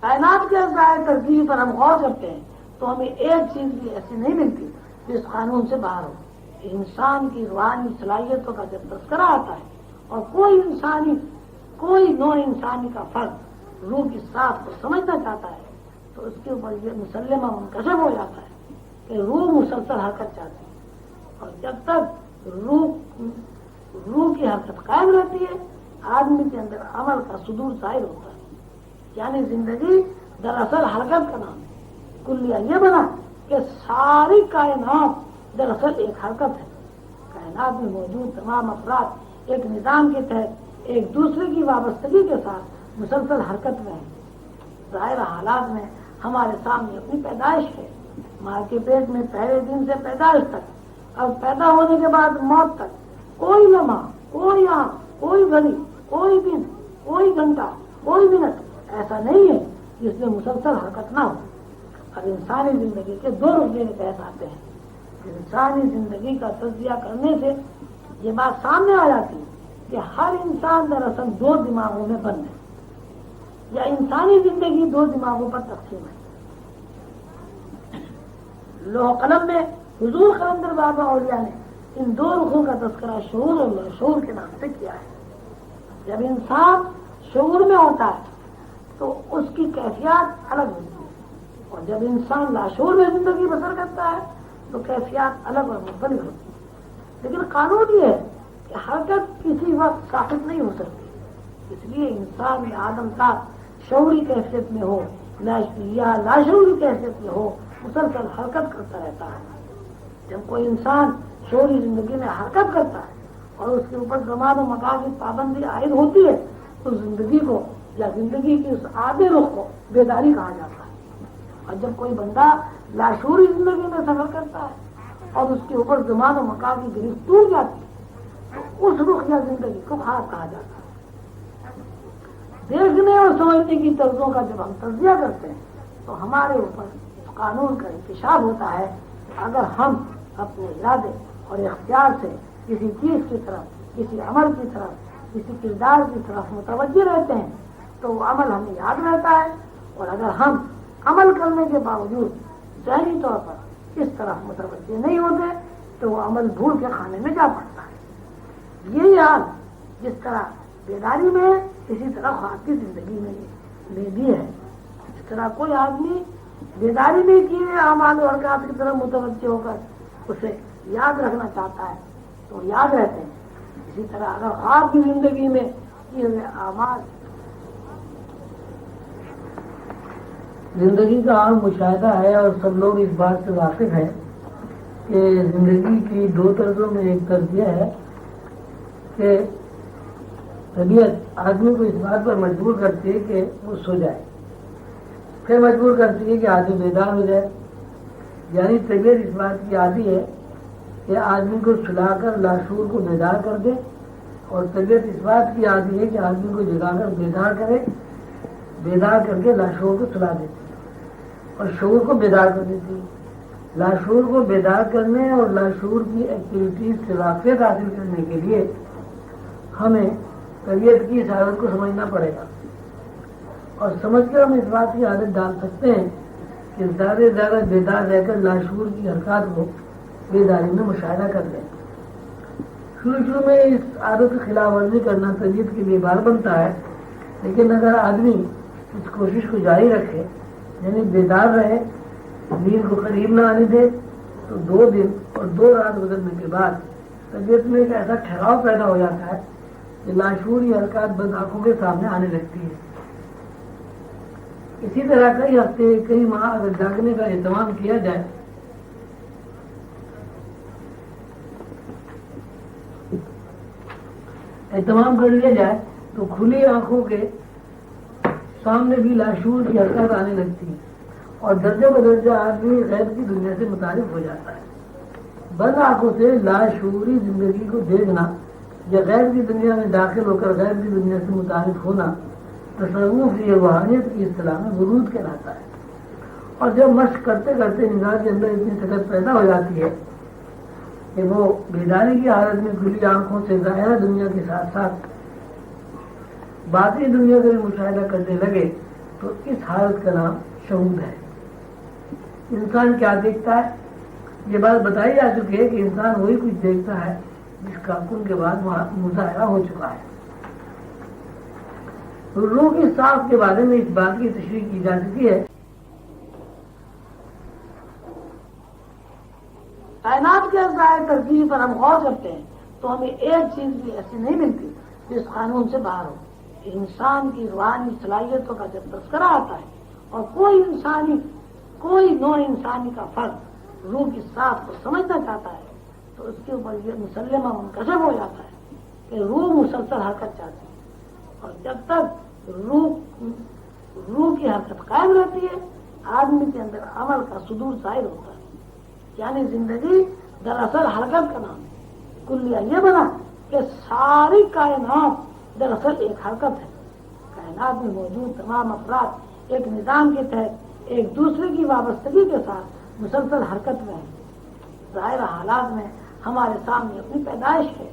کائنات کے ظاہر ترکیب پر ہم غور کرتے ہیں تو ہمیں ایک چیز بھی ایسی نہیں ملتی جو اس قانون سے باہر ہو۔ انسان کی روحانی صلاحیتوں کا جب تذکرہ آتا ہے اور کوئی انسانی، کوئی نو انسانی کا فرد روح کی ساتھ کو سمجھنا چاہتا ہے، تو اس کے اوپر یہ مسلمہ منکشب ہو جاتا ہے کہ روح مسلسل حرکت چاہتی ہے۔ اور جب تک روح روح کی حرکت قائم رہتی ہے، آدمی کے اندر عمل کا صدور ظاہر ہوتا ہے۔ یعنی زندگی دراصل حرکت کا نام ہے۔ کلیا یہ بنا کہ ساری کائنات دراصل ایک حرکت ہے۔ کائنات میں موجود تمام افراد ایک نظام کے تحت ایک دوسرے کی وابستگی کے ساتھ مسلسل حرکت میں ظاہر حالات میں ہمارے سامنے اپنی پیدائش ہے۔ ماں کے پیٹ میں پہلے دن سے پیدائش تک، اب پیدا ہونے کے بعد موت تک۔ کوئی لمحہ، کوئی آنکھ کوئی گھڑی، کوئی دن، کوئی گھنٹہ، کوئی منٹ ایسا نہیں ہے جس میں مسلسل حرکت نہ ہو۔ اور انسانی زندگی کے دو رقبے تحت آتے ہیں۔ انسانی زندگی کا تجزیہ کرنے سے یہ بات سامنے آ جاتی ہے کہ ہر انسان دراصل دو دماغوں میں بند ہے۔ یا انسانی زندگی دو دماغوں پر تقسیم ہے۔ لوہ قلم میں حضور قلندر بابا اولیاء نے ان دو رخوں کا تذکرہ شعور اور شعور کے نام سے کیا ہے۔ جب انسان شعور میں ہوتا ہے تو اس کی کیفیات الگ ہوتی ہے اور جب انسان لاشور میں زندگی بسر کرتا ہے، تو کیفیات الگ اور مختلف ہوتی ہے لیکن قانون یہ ہے کہ حرکت کسی وقت ثابت نہیں ہو سکتی۔ اس لیے انسان میں آدم کا شعوری کیفیت میں ہو یا لاشعوری کیفیت میں ہو، مسلسل حرکت کرتا رہتا ہے۔ جب کوئی انسان شعوری زندگی میں حرکت کرتا ہے اور اس کے اوپر زمان و مکان کی پابندی عائد ہوتی ہے تو زندگی کو، یا زندگی کی اس آدھے رخ کو بیداری کہا جاتا ہے۔ اور جب کوئی بندہ لاشوری زندگی میں سفر کرتا ہے اور اس کے اوپر زمان و مکان کی گرفت ٹوٹ جاتی ہے، تو اس رخ یا زندگی کو خواب کہا جاتا ہے۔ دیکھنے اور سمجھنے کی طرزوں کا جب ہم تجزیہ کرتے ہیں، تو ہمارے اوپر اس قانون کا انتشاب ہوتا ہے اگر ہم اپنے ارادے اور اختیار سے کسی چیز کی طرف، کسی عمل کی طرف کسی کردار کی طرف متوجہ رہتے ہیں، تو وہ عمل ہمیں یاد رہتا ہے۔ اور اگر ہم عمل کرنے کے باوجود ذہنی طور پر اس طرح متوجہ نہیں ہوتے، تو وہ عمل بھول کے کھانے میں جا پڑتا ہے۔ یہی حال جس طرح بیداری میں اسی طرح خواب کی زندگی میں بھی ہے۔ اس طرح کوئی آدمی بیداری میں کیے اعمال اور حرکات کی طرف متوجہ ہو کر اسے یاد رکھنا چاہتا ہے، تو یاد رہتے ہیں۔ اسی طرح اگر خواب کی زندگی میں کیے ہوئے اعمال زندگی کا عام مشاہدہ ہے اور سب لوگ اس بات سے واقف ہیں کہ زندگی کی دو طرزوں میں ایک طرز یہ ہے کہ طبیعت آدمی کو اس بات پر مجبور کرتی ہے کہ وہ سو جائے۔ پھر مجبور کرتی ہے کہ آدمی بیدار ہو جائے۔ یعنی طبیعت اس بات کی عادی ہے کہ آدمی کو سلا کر، لاشور کو بیدار کر دے۔ اور طبیعت اس بات کی عادی ہے کہ آدمی کو جگا کر بیدار کرے، بیدار کر کے لاشور کو سلا دیتی اور شعور کو بیدار کر دیتی لاشور کو بیدار کرنے اور لاشور کی ایکٹیویٹیز سے واقفیت حاصل کرنے کے لیے ہمیں طبیعت کی اس حالت کو سمجھنا پڑے گا۔ اور سمجھ کر ہم اس بات کی عادت ڈال سکتے ہیں کہ زیادہ سے زیادہ بیدار رہ کر لاشور کی حرکات کو بیداری میں مشاہدہ کر لیں۔ شروع شروع میں اس عادت کی خلاف ورزی کرنا طبیعت کے لیے بار بنتا ہے، لیکن اگر آدمی اس کوشش کو جاری رکھے یعنی بیدار رہے نیند کو قریب نہ آنے دے، تو دو دن اور دو رات گزرنے کے بعد طبیعت میں ایک ایسا ٹھہراؤ پیدا ہو جاتا ہے کہ لاشوری حرکات بند آنکھوں کے سامنے آنے لگتی ہے اسی طرح کئی ہفتے، کئی ماہ اگر جاگنے کا اہتمام کیا جائے اہتمام کر لیا جائے تو کھلی آنکھوں کے سامنے بھی لاشور کی حرکت آنے لگتی ہے اور درجہ بدرجہ آدمی غیر کی دنیا سے متعارف ہو جاتا ہے۔ بند آنکھوں سے لاشعوری زندگی کو دیکھنا یا غیر کی دنیا میں داخل ہو کر غیر کی دنیا سے متعارف ہونا تصوف یہ روحانیت کی اصطلاح میں ورود کہلاتا ہے۔ اور جب مشق کرتے کرتے نگاہ کے اندر اتنی طاقت پیدا ہو جاتی ہے کہ وہ بیداری کی حالت میں کھلی آنکھوں سے ظاہرہ دنیا کے ساتھ ساتھ باقی دنیا کا بھی مشاہدہ کرنے لگے تو اس حالت کا نام شعور ہے۔ انسان کیا دیکھتا ہے؟ یہ بات بتائی جا چکی ہے کہ انسان وہی کچھ دیکھتا ہے جس کا کن کے بعد مظاہرہ ہو چکا ہے۔ روح کی صاف کے بارے میں اس بات کی تشریح کی جا چکی ہے کائنات کے ذرائع ترجیح پر ہم غور کرتے ہیں، تو ہمیں ایک چیز بھی ایسی نہیں ملتی جس قانون سے باہر ہو۔ انسان کی روحانی صلاحیتوں کا جب تذکرہ آتا ہے اور کوئی انسانی، کوئی نو انسانی کا فرد روح کی ساتھ کو سمجھنا چاہتا ہے، تو اس کے اوپر یہ مسلمہ منکشب ہو جاتا ہے کہ روح مسلسل حرکت چاہتی ہے۔ اور جب تک روح روح کی حرکت قائم رہتی ہے، آدمی کے اندر عمل کا صدور ظاہر ہوتا ہے۔ یعنی زندگی دراصل حرکت کا نام ہے۔ کلیا یہ بنا کہ ساری کائنات دراصل ایک حرکت ہے۔ کائنات میں موجود تمام افراد ایک نظام کے تحت ایک دوسرے کی وابستگی کے ساتھ مسلسل حرکت میں ہیں۔ ظاہر حالات میں ہمارے سامنے اپنی پیدائش ہے۔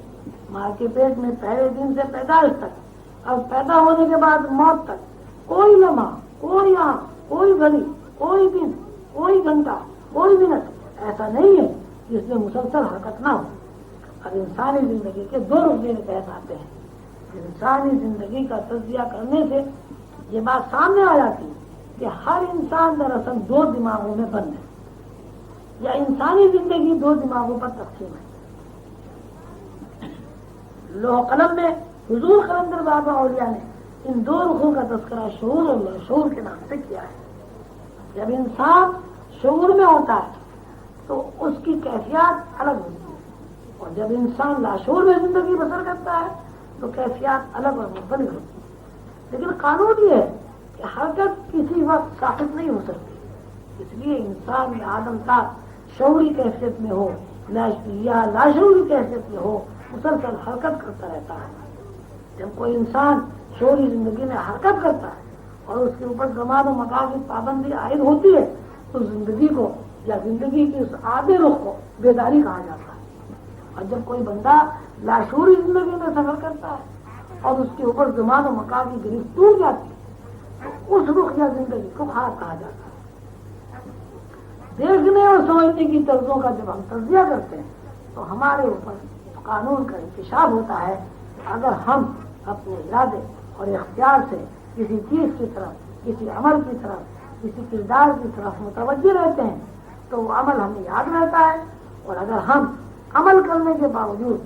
ماں کے پیٹ میں پہلے دن سے پیدائش تک اور پیدا ہونے کے بعد موت تک۔ کوئی لمحہ، کوئی آنکھ، کوئی گھڑی، کوئی دن، کوئی گھنٹہ، کوئی منٹ ایسا نہیں ہے۔ جس میں مسلسل حرکت نہ ہو۔ اور انسانی زندگی کے دو رخ دینے آتے ہیں۔ انسانی زندگی کا تجزیہ کرنے سے یہ بات سامنے آ جاتی کہ ہر انسان دراصل دو دماغوں میں بند ہے۔ یا انسانی زندگی دو دماغوں پر تقسیم ہے۔ لوہ قلم میں حضور قلندر بابا اولیاء نے ان دو رخوں کا تذکرہ شعور اور شعور کے نام سے کیا ہے۔ جب انسان شعور میں ہوتا ہے تو اس کی کیفیات الگ ہوتی ہے اور جب انسان لاشور میں زندگی بسر کرتا ہے، تو کیفیات الگ اور مختلف ہوتی ہے لیکن قانون یہ ہے کہ حرکت کسی وقت ثابت نہیں ہو سکتی۔ اس لیے انسان میں آدم کا شعوری کیفیت میں ہو یا لاشعوری کیفیت میں ہو، مسلسل حرکت کرتا رہتا ہے۔ جب کوئی انسان شعوری زندگی میں حرکت کرتا ہے اور اس کے اوپر زمان و مکان کی پابندی عائد ہوتی ہے، تو زندگی کو یا زندگی کی اس آدھے رخ کو بیداری کہا جاتا ہے۔ اور جب کوئی بندہ لاشوری زندگی میں سفر کرتا ہے اور اس کے اوپر زمان و مکان کی گرفت ٹوٹ جاتی ہے، تو اس رخ یا زندگی کو خواب کہا جاتا ہے۔ دیکھنے اور سمجھنے کی طرزوں کا جب ہم تجزیہ کرتے ہیں، تو ہمارے اوپر قانون کا انتشاب ہوتا ہے۔ اگر ہم اپنے ارادے اور اختیار سے کسی چیز کی طرف، کسی عمل کی طرف، کسی کردار کی طرف متوجہ رہتے ہیں تو وہ عمل ہمیں یاد رہتا ہے اور اگر ہم عمل کرنے کے باوجود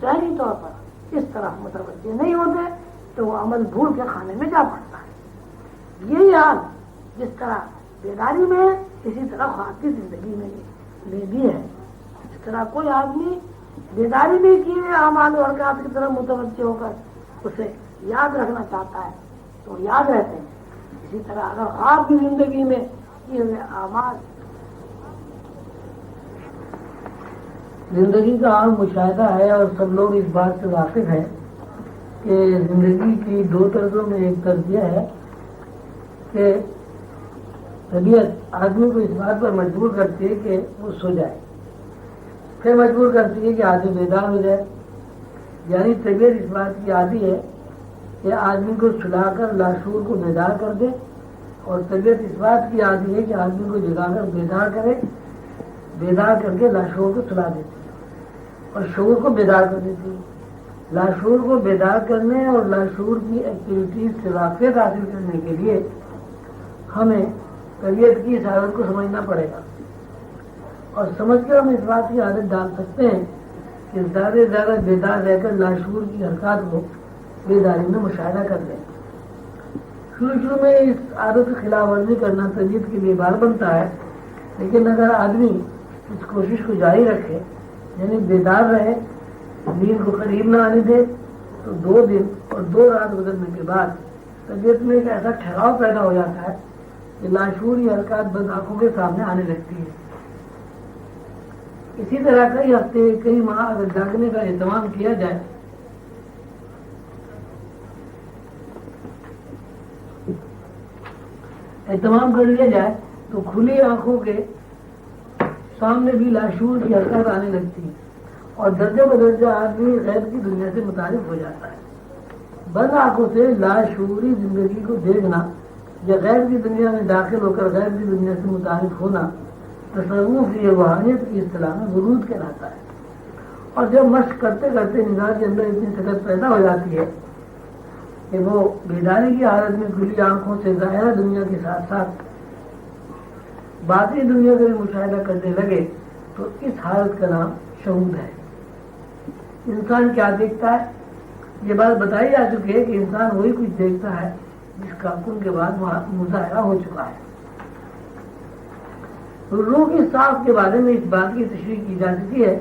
ذہنی طور پر اس طرح متوجہ نہیں ہوتے تو وہ عمل بھول کے کھانے میں جا پڑتا ہے۔ یہی حال جس طرح بیداری میں اسی طرح خواب کی زندگی میں بھی ہے۔ اس طرح کوئی آدمی بیداری میں کیے اعمال اور حرکات کی طرف متوجہ ہو کر اسے یاد رکھنا چاہتا ہے تو یاد رہتے ہیں۔ اسی طرح اگر خواب کی زندگی میں کیے ہوئے اعمال زندگی کا عام مشاہدہ ہے اور سب لوگ اس بات سے واقف ہیں کہ زندگی کی دو طرزوں میں ایک طرز یہ ہے کہ طبیعت آدمی کو اس بات پر مجبور کرتی ہے کہ وہ سو جائے۔ پھر مجبور کرتی ہے کہ آدمی بیدار ہو جائے۔ یعنی طبیعت اس بات کی عادی ہے کہ آدمی کو سلا کر لاشور کو بیدار کر دے اور طبیعت اس بات کی عادی ہے کہ آدمی کو جگا کر بیدار کرے، بیدار کر کے لاشور کو سلا دیتے اور شعور کو بیدار کر دیتی ہے۔ لاشور کو بیدار کرنے اور لاشور کی ایکٹیویٹیز سے واقفیت حاصل کرنے کے لیے ہمیں طبیعت کی اس حالت کو سمجھنا پڑے گا۔ اور سمجھ کر ہم اس بات کی عادت ڈال سکتے ہیں کہ زیادہ سے زیادہ بیدار رہ کر لاشور کی حرکات کو بیداری میں مشاہدہ کر دیں شروع شروع میں اس عادت کی خلاف ورزی کرنا طبیعت کے لیے بار بنتا ہے، لیکن اگر آدمی اس کوشش کو جاری رکھے یعنی بیدار رہے نیند کو قریب نہ آنے دے، تو دو دن اور دو رات گزرنے کے بعد طبیعت میں ایک ایسا ٹھہراؤ پیدا ہو جاتا ہے کہ لاشوری حرکات بند آنکھوں کے سامنے آنے لگتی ہے اسی طرح کئی ہفتے، کئی ماہ اگر جاگنے کا اہتمام کیا جائے۔ اہتمام کر لیا جائے تو کھلی آنکھوں کے سامنے بھی لاشور کی حرکت آنے لگتی ہے اور درجہ بدرجہ آدمی غیر کی دنیا سے متعارف ہو جاتا ہے۔ بند آنکھوں سے لاشوری زندگی کو دیکھنا یا غیر کی دنیا میں داخل ہو کر غیر کی دنیا سے متعارف ہونا تصوف یہ روحانیت کی اصطلاح میں ورود کہلاتا ہے۔ اور جب مشق کرتے کرتے نگاہ کے اندر اتنی سکت پیدا ہو جاتی ہے کہ وہ بیداری کی حالت میں کھلی آنکھوں سے ظاہرہ دنیا کے ساتھ ساتھ باقی دنیا کا بھی مشاہدہ کرنے لگے تو اس حالت کا نام شعود ہے۔ انسان کیا دیکھتا ہے؟ یہ بات بتائی جا چکی ہے کہ انسان وہی کچھ دیکھتا ہے جس کا کن کے بعد مظاہرہ ہو چکا ہے۔ روح کی صاف کے بارے میں اس بات کی تشریح کی جا چکی ہے